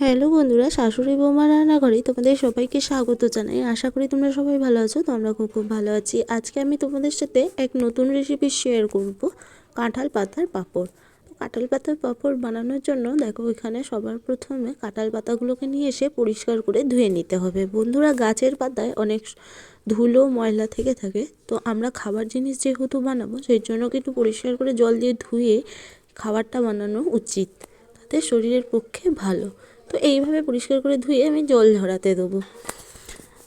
Hello বন্ধুরা, শাশুড়ি বৌমা রান্নাঘরে তোমাদের সবাইকে স্বাগত জানাই। আশা করি তোমরা সবাই ভালো আছো, তো আমরা খুব খুব ভালো আছি। আজকে আমি তোমাদের সাথে এক নতুন রেসিপি শেয়ার করব, কাঁঠাল পাতার পাঁপড়। তো কাঁঠাল পাতার পাঁপড় বানানোর জন্য দেখো, এখানে সবার প্রথমে কাঁঠাল পাতাগুলোকে নিয়ে এসে পরিষ্কার করে ধুয়ে নিতে হবে। বন্ধুরা, গাছের পাতায় অনেক ধুলো, ময়লা থেকে থাকে, তো আমরা খাবার জিনিস যেহেতু বানাবো, সেই জন্য কিন্তু পরিষ্কার করে জল দিয়ে ধুয়ে খাবারটা বানানো উচিত। তাতে শরীরের পক্ষে ভালো। তো এইভাবে পরিষ্কার করে ধুয়ে আমি জল ঝরাতে দেবো।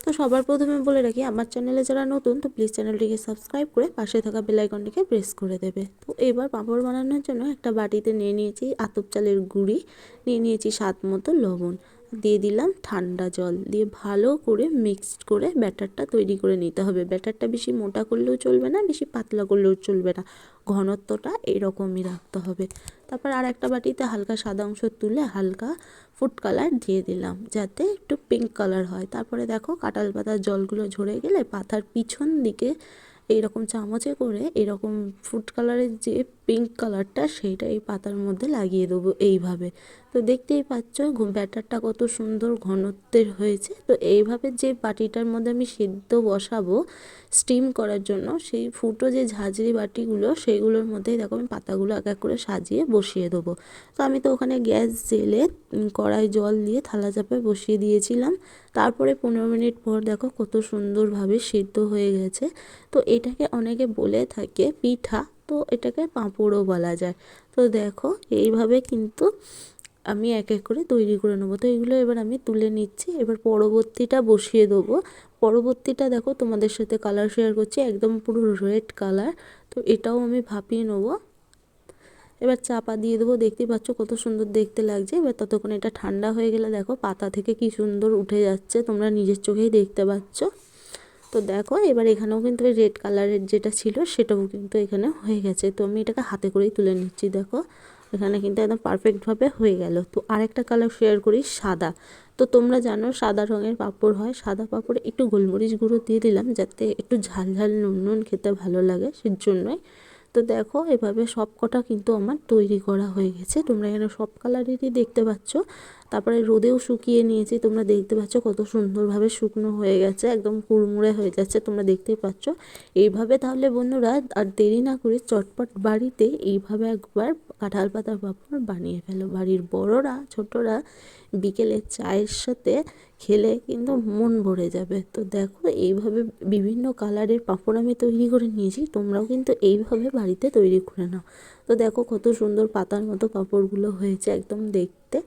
তো সবার প্রথমে বলে রাখি, আমার চ্যানেলে যারা নতুন, তো প্লিজ চ্যানেলটিকে সাবস্ক্রাইব করে পাশে থাকা বেলাইকনটিকে প্রেস করে দেবে। তো এবার পাঁপড় বানানোর জন্য একটা বাটিতে নিয়ে নিয়েছি আতপ চালের গুঁড়ি, নিয়ে নিয়েছি স্বাদ মতো লবণ। দিয়ে দিলাম ঠান্ডা জল দিয়ে ভালো করে মিক্সড করে ব্যাটারটা তৈরি করে নিতে হবে। ব্যাটারটা বেশি মোটা করলেও চলবে না, বেশি পাতলা করলেও চলবে না। ঘনত্বটা এরকমই রাখতে হবে। তারপর আর একটা বাটিতে হালকা সাদা অংশ তুলে হালকা ফুড কালার দিয়ে দিলাম যাতে একটু পিঙ্ক কালার হয়। তারপরে দেখো কাঁঠাল পাতার জলগুলো ঝরে গেলে পাতার পিছন দিকে এইরকম চামচে করে এরকম ফুড কালারের যে পিঙ্ক কালারটা সেইটা এই পাতার মধ্যে লাগিয়ে দেবো এইভাবে। তো দেখতেই পাচ্ছ ব্যাটারটা কত সুন্দর ঘনত্বের হয়েছে। তো এইভাবে যে বাটিটার মধ্যে আমি সিদ্ধ বসাবো স্টিম করার জন্য, সেই ফুটো যে ঝাঁঝরি বাটিগুলো, সেইগুলোর মধ্যেই দেখো আমি পাতাগুলো এক এক করে সাজিয়ে বসিয়ে দেবো। তো আমি তো ওখানে গ্যাস জেলে কড়াই জল দিয়ে থালা চাপে বসিয়ে দিয়েছিলাম। তারপরে পনেরো মিনিট পর দেখো কত সুন্দরভাবে সিদ্ধ হয়ে গেছে। তো এটাকে অনেকে বলে থাকে পিঠা তো এটাকে পাঁপড়ও বলা যায়। তো দেখো, এইভাবে কিন্তু আমি এক এক করে তৈরি করে নেব। তো এগুলো এবার আমি তুলে নিচ্ছি। এবার পরবর্তীটা বসিয়ে দেবো। পরবর্তীটা দেখো, তোমাদের সাথে কালার শেয়ার করছি, একদম পুরো রেড কালার তো এটাও আমি ভাপিয়ে নেব। এবার চাপা দিয়ে দেবো। দেখতেই পাচ্ছ কত সুন্দর দেখতে লাগছে। এবার ততক্ষণ এটা ঠান্ডা হয়ে গেলে দেখো, পাতা থেকে কি সুন্দর উঠে যাচ্ছে, তোমরা নিজের চোখেই দেখতে পাচ্ছ। তো দেখো, এবার এখানেও কিন্তু রেড কালারের যেটা ছিল সেটাও কিন্তু এখানে হয়ে গেছে। তো আমি এটাকে হাতে করেই তুলে নিচ্ছি, দেখো। এখানে কিন্তু একদম পারফেক্টভাবে হয়ে গেল। তো আরেকটা কালার শেয়ার করি, সাদা। তো তোমরা জানো সাদা রঙের পাঁপড় হয়। সাদা পাঁপড়ে একটু গোলমরিচ গুঁড়ো দিয়ে দিলাম যাতে একটু ঝাল ঝাল নুন নুন খেতে ভালো লাগে সেজন্যই। তো দেখো, এভাবে সব কটা কিন্তু আমার তৈরি করা হয়ে গেছে। তোমরা এখানে সব কালারেরই দেখতে পাচ্ছ। তারপরে রোদেও শুকিয়ে নিয়েছি, তোমরা দেখতে পাচ্ছ কত সুন্দরভাবে শুকনো হয়ে গেছে, একদম কুড়মুড়ে হয়ে যাচ্ছে, তোমরা দেখতেই পাচ্ছ। এইভাবে তাহলে বন্ধুরা, আর দেরি না করে চটপট বাড়িতে এইভাবে একবার কাঁঠাল পাতার পাঁপড় বানিয়ে ফেলো। বাড়ির বড়রা, ছোটরা বিকেলে চায়ের সাথে খেলে কিন্তু মন ভরে যাবে। তো দেখো, এইভাবে বিভিন্ন কালারের পাঁপড় আমি তৈরি করে নিয়েছি, তোমরাও কিন্তু এইভাবে বাড়িতে তৈরি করে নাও। তো দেখো কত সুন্দর পাতার মতো পাঁপড়গুলো হয়েছে একদম দেখতে।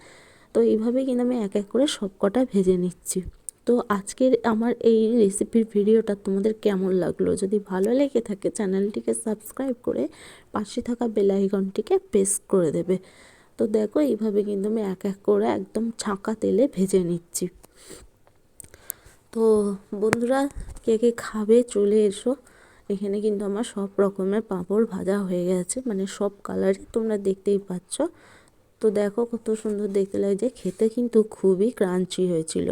তো এইভাবে কিন্তু আমি এক এক করে সব কটা ভেজে নিচ্ছি। তো আজকের আমার এই রেসিপির ভিডিওটা তোমাদের কেমন লাগল? যদি ভালো লেগে থাকে চ্যানেলটিকে সাবস্ক্রাইব করে পাশে থাকা বেলাইকনটিকে প্রেস করে দেবে। তো দেখো এইভাবে কিন্তু আমি এক এক করে একদম ছাঁকা তেলে ভেজে নিচ্ছি। তো বন্ধুরা, কে কে খাবে চলে এসো। এখানে কিন্তু আমার সব রকমের পাঁপড় ভাজা হয়ে গেছে মানে সব কালারই তোমরা দেখতেই পাচ্ছ। তো দেখো কত সুন্দর দেখতে লাগছে। খেতে কিন্তু খুবই ক্রাঞ্চি হয়েছিল।